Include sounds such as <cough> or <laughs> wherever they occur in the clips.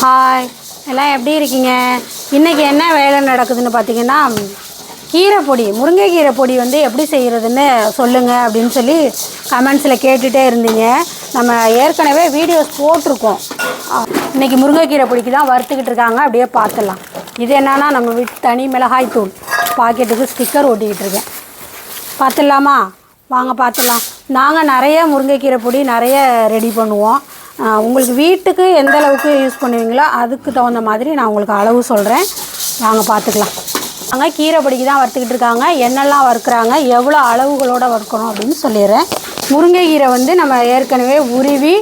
Hi எல்லாம் எப்படி இருக்கீங்க? இன்றைக்கி என்ன வேலை நடக்குதுன்னு பார்த்தீங்கன்னா கீரை பொடி முருங்கைக்கீரை பொடி வந்து எப்படி செய்கிறதுன்னு சொல்லுங்கள் அப்படின்னு சொல்லி கமெண்ட்ஸில் கேட்டுகிட்டே இருந்தீங்க. நம்ம ஏற்கனவே வீடியோஸ் போட்டிருக்கோம். இன்றைக்கி இன்னைக்கு முருங்கைக்கீரை பொடிக்கு தான் வறுத்துக்கிட்டு இருக்காங்க. அப்படியே பார்த்துடலாம். இது என்னன்னா நம்ம வீட்டு தனி மிளகாய் தூள் பாக்கெட்டுக்கு ஸ்டிக்கர் ஒட்டிக்கிட்டு இருக்கேன். பார்த்துடலாமா? வாங்க பார்த்துடலாம். நாங்கள் நிறைய முருங்கைக்கீரை பொடி நிறைய ரெடி பண்ணுவோம். உங்களுக்கு வீட்டுக்கு எந்த அளவுக்கு யூஸ் பண்ணுவீங்களோ அதுக்கு தகுந்த மாதிரி நான் உங்களுக்கு அளவு சொல்கிறேன் வாங்க பார்த்துக்கலாம் அங்கே கீரை படிக்கு தான் வறுத்துக்கிட்டு இருக்காங்க. என்னெல்லாம் வறுக்கிறாங்க எவ்வளோ அளவுகளோடு வறுக்கணும் அப்படின்னு சொல்லிடுறேன். முருங்கைக்கீரை வந்து நம்ம ஏற்கனவே உருவி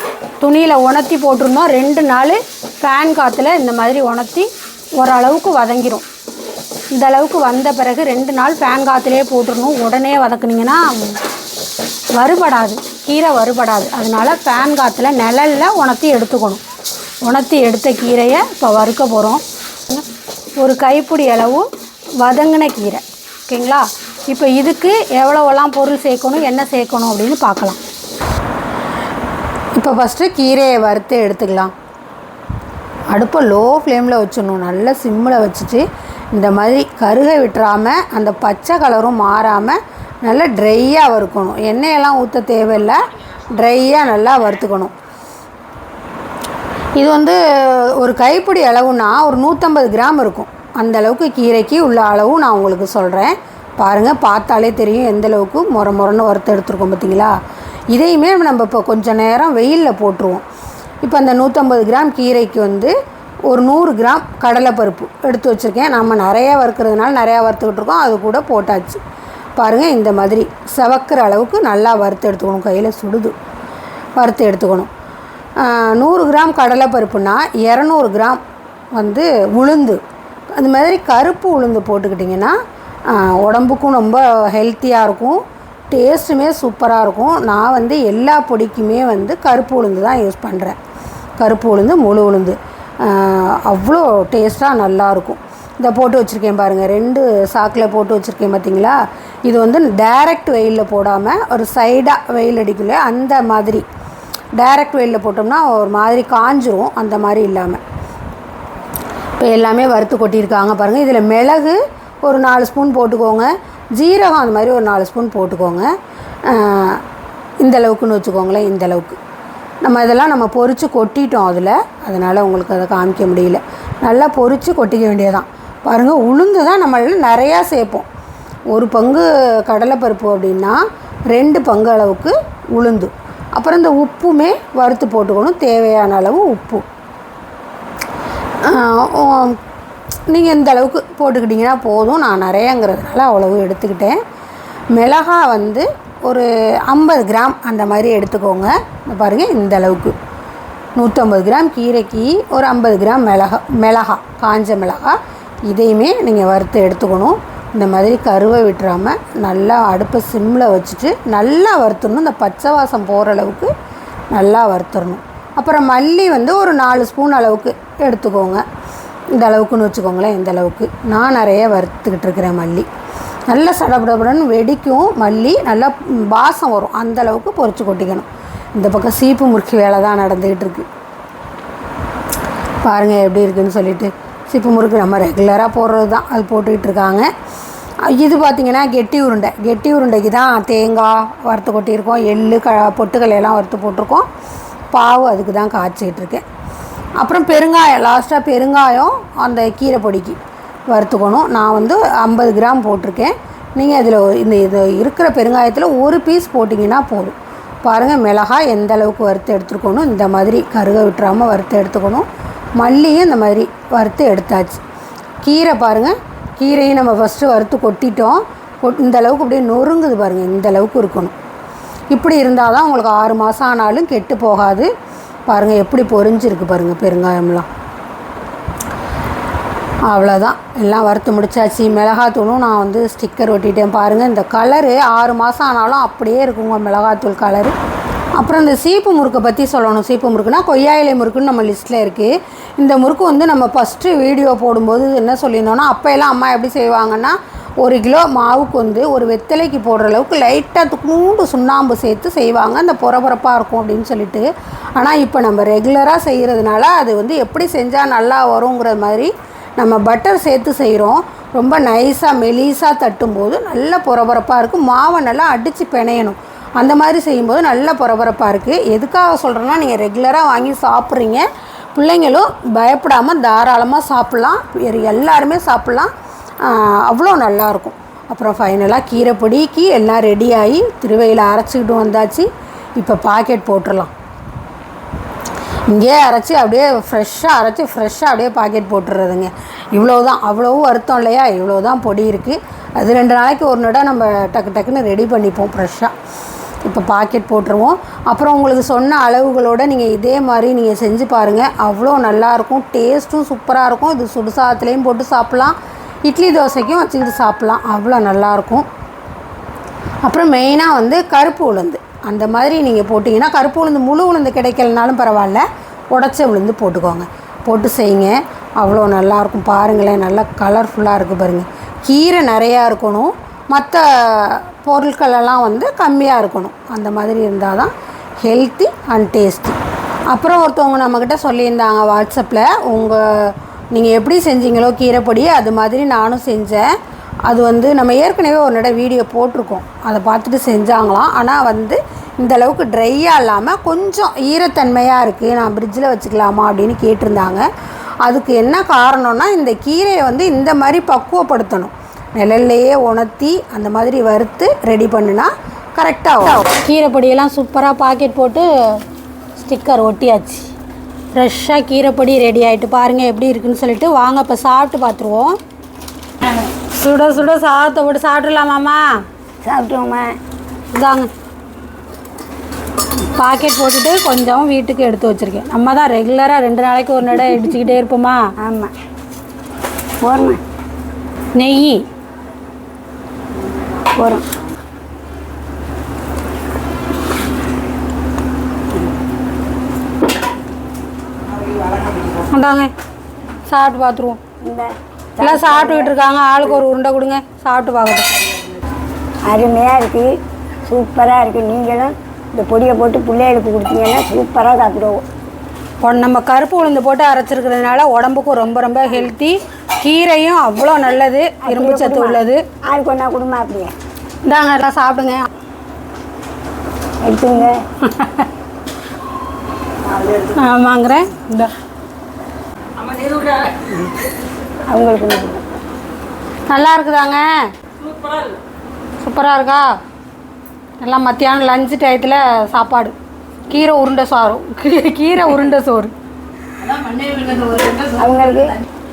துணியில் உணர்த்தி போட்டிருந்தோம். ரெண்டு நாள் ஃபேன் காற்றுல இந்த மாதிரி உணர்த்தி ஓரளவுக்கு வதங்கிடும் இந்த அளவுக்கு வந்த பிறகு ரெண்டு நாள் ஃபேன் காற்றுலேயே போட்டுடணும். உடனே வதக்குனீங்கன்னா வறுபடாது. கீரை வறுபடாது. அதனால ஃபேன் காற்றுல நிழலில் உணர்த்தி எடுத்துக்கணும். உணர்த்தி எடுத்த கீரையை இப்போ வறுக்க போகிறோம் ஒரு கைப்பிடி அளவு வதங்கின கீரை. ஓகேங்களா? இப்போ இதுக்கு எவ்வளோவெல்லாம் பொருள் சேர்க்கணும் என்ன சேர்க்கணும் அப்படின்னு பார்க்கலாம். இப்போ ஃபஸ்ட்டு கீரையை வறுத்து எடுத்துக்கலாம். அடுப்பை லோ ஃப்ளேமில் வச்சிடணும். நல்லா சிம்மில் வச்சுட்டு இந்த மாதிரி கருகை விட்டுறாமல் அந்த பச்சை கலரும் மாறாமல் நல்லா ட்ரையாக வறுக்கணும். எண்ணெயெல்லாம் ஊற்ற தேவையில்லை. ட்ரையாக நல்லா வறுத்துக்கணும். இது வந்து ஒரு கைப்பிடி அளவுனா ஒரு நூற்றம்பது கிராம் இருக்கும். அந்த அளவுக்கு கீரைக்கு உள்ள அளவும் நான் உங்களுக்கு சொல்கிறேன் பாருங்கள் பார்த்தாலே தெரியும் எந்த அளவுக்கு முறை முறைன்னு வறுத்து எடுத்துருக்கோம் பார்த்தீங்களா இதையுமே நம்ம இப்போ கொஞ்சம் நேரம் வெயிலில் போட்டுருவோம். இப்போ அந்த நூற்றம்பது கிராம் கீரைக்கு வந்து ஒரு நூறு கிராம் கடலைப்பருப்பு எடுத்து வச்சுருக்கேன். நம்ம நிறையா வறுக்கிறதுனால நிறையா வறுத்துக்கிட்டு இருக்கோம். அது கூட போட்டாச்சு. பாருங்கள் இந்த மாதிரி செவக்கிற அளவுக்கு நல்லா வறுத்து எடுத்துக்கணும். கையில் சுடுது. வறுத்து எடுத்துக்கணும். நூறு கிராம் கடலைப்பருப்புனா இரநூறு கிராம் வந்து உளுந்து. அந்த மாதிரி கருப்பு உளுந்து போட்டுக்கிட்டிங்கன்னா உடம்புக்கும் ரொம்ப ஹெல்த்தியாக இருக்கும். டேஸ்ட்டுமே சூப்பராக இருக்கும். நான் வந்து எல்லா பொடிக்குமே வந்து கருப்பு உளுந்து தான் யூஸ் பண்ணுறேன் கருப்பு உளுந்து முழு உளுந்து. அவ்வளோ டேஸ்ட்டாக நல்லாயிருக்கும் இதை போட்டு வச்சுருக்கேன் பாருங்கள் ரெண்டு சாக்கில் போட்டு வச்சுருக்கேன் பார்த்தீங்களா இது வந்து டைரக்ட் வெயிலில் போடாமல் ஒரு சைடாக வெயில் அடிக்கல அந்த மாதிரி. டைரக்ட் வெயிலில் போட்டோம்னா ஒரு மாதிரி காஞ்சிரும் அந்த மாதிரி இல்லாமல் இப்போ எல்லாமே வறுத்து கொட்டியிருக்காங்க பாருங்கள் இதில் மிளகு ஒரு நாலு ஸ்பூன் போட்டுக்கோங்க. ஜீரகம் அந்த மாதிரி ஒரு நாலு ஸ்பூன் போட்டுக்கோங்க. இந்தளவுக்குன்னு இந்த அளவுக்குன்னு வச்சுக்கோங்களேன் இந்தளவுக்கு நம்ம இதெல்லாம் நம்ம பொரித்து கொட்டிட்டோம் அதில். அதனால் உங்களுக்கு அதை காமிக்க முடியல. நல்லா பொரித்து கொட்டிக்க வேண்டியதான் பாருங்கள் உளுந்து தான் நம்மள நிறையா சேர்ப்போம். ஒரு பங்கு கடலைப்பருப்பு அப்படின்னா ரெண்டு பங்கு அளவுக்கு உளுந்து. அப்புறம் இந்த உப்புமே வறுத்து போட்டுக்கணும் தேவையான அளவு உப்பு. நீங்கள் இந்த அளவுக்கு போட்டுக்கிட்டிங்கன்னா போதும் நான் நிறையங்கிறதுனால அவ்வளவு எடுத்துக்கிட்டேன். மிளகா வந்து ஒரு ஐம்பது கிராம் அந்த மாதிரி எடுத்துக்கோங்க. பாருங்கள் இந்த அளவுக்கு. நூற்றம்பது கிராம் கீரைக்கு ஒரு ஐம்பது கிராம் மிளகா மிளகா காஞ்ச மிளகா. இதையுமே நீங்கள் வறுத்து எடுத்துக்கணும். இந்த மாதிரி கருவை விட்டுறாமல் நல்லா அடுப்பை சிம்மில் வச்சுட்டு நல்லா வறுத்துடணும். இந்த பச்சை வாசம் போகிற அளவுக்கு நல்லா வறுத்துடணும். அப்புறம் மல்லி வந்து ஒரு நாலு ஸ்பூன் அளவுக்கு எடுத்துக்கோங்க. இந்த அளவுக்குன்னு வச்சுக்கோங்களேன் இந்த அளவுக்கு. நான் நிறைய வறுத்துக்கிட்டு இருக்கிறேன் மல்லி. நல்லா சடபடபடன்னு வெடிக்கும் மல்லி நல்லா வாசம் வரும். அந்த அளவுக்கு பொரிச்சு கொட்டிக்கணும். இந்த பக்கம் சீப்பு முறுக்கி வேலை தான் நடந்துக்கிட்டு இருக்கு. பாருங்கள் எப்படி இருக்குன்னு சொல்லிட்டு. சிப்பு முறுக்கு நம்ம ரெகுலராக போடுறது தான். அது போட்டுக்கிட்டு இருக்காங்க. இது பார்த்திங்கன்னா கெட்டி உருண்டை. கெட்டி உருண்டைக்கு தான் தேங்காய் வறுத்து கொட்டியிருக்கோம். எள்ளு க பொட்டுக்கல்லை எல்லாம் வறுத்து போட்டிருக்கோம். பாவு அதுக்கு தான் காய்ச்சிக்கிட்டு இருக்கேன் அப்புறம் பெருங்காயம் லாஸ்ட்டாக பெருங்காயம் அந்த கீரை பொடிக்கு வறுத்துக்கணும். நான் வந்து ஐம்பது கிராம் போட்டிருக்கேன். நீங்கள் இதில் இந்த இது இருக்கிற பெருங்காயத்தில் ஒரு பீஸ் போட்டிங்கன்னா போதும். பாருங்கள் மிளகாய் எந்த அளவுக்கு வறுத்து எடுத்துருக்கணும் இந்த மாதிரி கருக விட்டுறாமல் வறுத்து எடுத்துக்கணும். மல்லியும் இந்த மாதிரி வறுத்து எடுத்தாச்சு. கீரை பாருங்கள் கீரையும் நம்ம ஃபஸ்ட்டு வறுத்து கொட்டிட்டோம். கொட் இந்த அளவுக்கு அப்படியே நொறுங்குது பாருங்கள் இந்த அளவுக்கு இருக்கணும். இப்படி இருந்தால் தான் உங்களுக்கு ஆறு மாதம் ஆனாலும் கெட்டு போகாது. பாருங்கள் எப்படி பொரிஞ்சிருக்கு பாருங்கள் பெருங்காயம்லாம். அவ்வளோதான் எல்லாம் வறுத்து முடிச்சாச்சு. மிளகாத்தூளும் நான் வந்து ஸ்டிக்கர் ஒட்டிட்டேன் பாருங்கள் இந்த கலரு ஆறு மாதம் ஆனாலும் அப்படியே இருக்குங்க மிளகாத்தூள் கலரு அப்புறம் இந்த சீப்பு முறுக்கை பற்றி சொல்லணும். சீப்பு முறுக்குனா கொய்யா இலை முறுக்குன்னு நம்ம லிஸ்ட்டில் இருக்குது இந்த முறுக்கு வந்து நம்ம ஃபஸ்ட்டு வீடியோ போடும்போது என்ன சொல்லியிருந்தோன்னா அப்போ எல்லாம் அம்மா எப்படி செய்வாங்கன்னா ஒரு கிலோ மாவுக்கு வந்து ஒரு வெத்தலைக்கு போடுற அளவுக்கு லைட்டாக துக்குண்டு சுண்ணாம்பு சேர்த்து செய்வாங்க. அந்த பொறபொறப்பாக இருக்கும் அப்படின்னு சொல்லிட்டு. ஆனால் இப்போ நம்ம ரெகுலராக செய்கிறதுனால அது வந்து எப்படி செஞ்சால் நல்லா வருங்கிற மாதிரி நம்ம பட்டர் சேர்த்து செய்கிறோம் ரொம்ப நைஸாக மெலிசாக தட்டும்போது நல்ல பொறபொறப்பாக இருக்கும். மாவை நல்லா அடித்து பிணையணும். அந்த மாதிரி செய்யும்போது நல்ல பரபரப்பாக இருக்குது எதுக்காக சொல்கிறேன்னா நீங்கள் ரெகுலராக வாங்கி சாப்பிட்றீங்க. பிள்ளைங்களும் பயப்படாமல் தாராளமாக சாப்பிட்லாம். வேறு எல்லாருமே சாப்பிட்லாம். அவ்வளோ நல்லாயிருக்கும் அப்புறம் ஃபைனலாக கீரைப்பொடிக்கு எல்லாம் ரெடி ஆகி திருவையில் அரைச்சிக்கிட்டு வந்தாச்சு. இப்போ பாக்கெட் போட்டுடலாம். இங்கேயே அரைச்சி அப்படியே ஃப்ரெஷ்ஷாக அரைச்சி ஃப்ரெஷ்ஷாக அப்படியே பாக்கெட் போட்டுறதுங்க இவ்வளோ தான் அவ்வளோவும் வருத்தம் இல்லையா? இவ்வளோ தான் பொடி இருக்குது அது ரெண்டு நாளைக்கு ஒரு நட நம்ம டக்கு டக்குன்னு ரெடி பண்ணிப்போம் ஃப்ரெஷ்ஷாக இப்போ பாக்கெட் போட்டுருவோம். அப்புறம் உங்களுக்கு சொன்ன அளவுகளோடு நீங்கள் இதே மாதிரி நீங்கள் செஞ்சு பாருங்கள் அவ்வளோ நல்லாயிருக்கும் டேஸ்ட்டும் சூப்பராக இருக்கும். இது சுடுசாதத்துலேயும் போட்டு சாப்பிட்லாம். இட்லி தோசைக்கும் வச்சுக்கிட்டு சாப்பிட்லாம். அவ்வளோ நல்லாயிருக்கும் அப்புறம் மெயினாக வந்து கருப்பு உளுந்து. அந்த மாதிரி நீங்கள் போட்டிங்கன்னா கருப்பு உளுந்து முழு உளுந்து கிடைக்கலனாலும் பரவாயில்ல. உடச்ச உளுந்து போட்டுக்கோங்க. போட்டு செய்யுங்க. அவ்வளோ நல்லாயிருக்கும் பாருங்களேன் நல்லா கலர்ஃபுல்லாக இருக்குது பாருங்கள் கீரை நிறையா இருக்கணும். மற்ற பொருட்களெல்லாம் வந்து கம்மியாக இருக்கணும். அந்த மாதிரி இருந்தால் தான் ஹெல்த்தி அண்ட் டேஸ்டி. அப்புறம் ஒருத்தவங்க நம்மக்கிட்ட சொல்லியிருந்தாங்க வாட்ஸ்அப்பில் உங்கள் நீங்கள் எப்படி செஞ்சீங்களோ கீரைப்பொடி அது மாதிரி நானும் செஞ்சேன். அது வந்து நம்ம ஏற்கனவே ஒரு நட வீடியோ போட்டிருக்கோம். அதை பார்த்துட்டு செஞ்சாங்களாம். ஆனால் வந்து இந்த அளவுக்கு ட்ரையாக இல்லாமல் கொஞ்சம் ஈரத்தன்மையாக இருக்குது நான் ஃப்ரிட்ஜில் வச்சுக்கலாமா? அப்படின்னு கேட்டிருந்தாங்க. அதுக்கு என்ன காரணம்னா இந்த கீரையை வந்து இந்த மாதிரி பக்குவப்படுத்தணும். நிழல்லையே உணர்த்தி அந்த மாதிரி வறுத்து ரெடி பண்ணுனா கரெக்டாக கீரை பொடியெல்லாம் சூப்பராக பாக்கெட் போட்டு ஸ்டிக்கர் ஒட்டியாச்சு. ஃப்ரெஷ்ஷாக கீரைப்பொடி ரெடி ஆகிட்டு பாருங்கள் எப்படி இருக்குன்னு சொல்லிட்டு வாங்க இப்போ சாப்பிட்டு பார்த்துருவோம். சுட சுட சாதத்தை போட்டு சாப்பிட்றலாமாம்மா சாப்பிட்டோம்மா இதாங்க பாக்கெட் போட்டுட்டு கொஞ்சம் வீட்டுக்கு எடுத்து வச்சுருக்கேன். நம்ம தான் ரெகுலராக ரெண்டு நாளைக்கு ஒரு நடை இடிச்சுக்கிட்டே இருப்போமா? ஆமாம் போகிறோம்மா நெய். போகிறோம் இந்தாங்க சாப்பிட்டு பார்த்துருவோம். இந்த எல்லாம் சாப்பிட்டுக்கிட்டு இருக்காங்க. ஆளுக்கு ஒரு உருண்டை கொடுங்க சாப்பிட்டு பார்க்கட்டும். அருமையாக இருக்குது சூப்பராக இருக்குது நீங்களும் இந்த பொடியை போட்டு பிள்ளைகளுக்கு கொடுத்தீங்கன்னா சூப்பராக சாப்பிடுவோம். நம்ம கருப்பு உளுந்து போட்டு அரைச்சிருக்கிறதுனால உடம்புக்கும் ரொம்ப ரொம்ப ஹெல்த்தி கீரையும் அவ்வளோ நல்லது. இரும்பு சத்து உள்ளது. ஆளுக்கு ஒன்றா குடும்பம் அப்படியே? இந்தாங்க எல்லாம் சாப்பிடுங்க. எடுத்துங்க. ஆமாங்கிறேன். இந்த அவங்களுக்கு. நல்லா இருக்குதாங்க? சூப்பராக இருக்கா? எல்லாம் மத்தியானம் லஞ்சு டயத்தில் சாப்பாடு. கீரை உருண்டை சோறு. கீரை உருண்டை சோறு. அவங்களுக்கு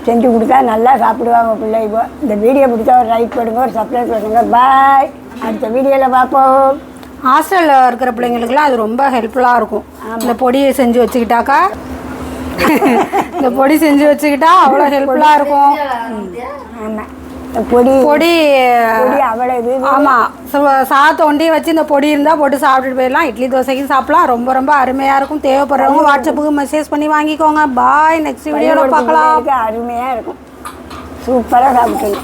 செஞ்சு கொடுத்தா நல்லா சாப்பிடுவாங்க பிள்ளைங்க. இந்த வீடியோ பிடிச்சா ஒரு லைக் பண்ணுங்க ஒரு சப்ஸ்கிரைப் பண்ணுங்க. பாய் அடுத்த வீடியோவில் பார்ப்போம். ஹாஸ்டலில் இருக்கிற பிள்ளைங்களுக்குலாம் அது ரொம்ப ஹெல்ப்ஃபுல்லாக இருக்கும். இந்த பொடியை செஞ்சு வச்சுக்கிட்டாக்கா <laughs> இந்த பொடி செஞ்சு வச்சுக்கிட்டா அவ்வளோ ஹெல்ப்ஃபுல்லாக இருக்கும். ஆமாம் பொடி பொடி பொடி அவ்வளோ இது. ஆமாம் சாதத்தை ஒண்டி வச்சு இந்த பொடி இருந்தால் போட்டு சாப்பிட்டுட்டு போயிடலாம். இட்லி தோசைக்கும் சாப்பிடலாம். ரொம்ப ரொம்ப அருமையாக இருக்கும். தேவைப்படுறவங்க வாட்ஸ்அப்புக்கு மெசேஜ் பண்ணி வாங்கிக்கோங்க. பாய் நெக்ஸ்ட் வீடியோவில் பார்க்கலாம். அருமையாக இருக்கும். சூப்பராக சாப்பிட்டுங்க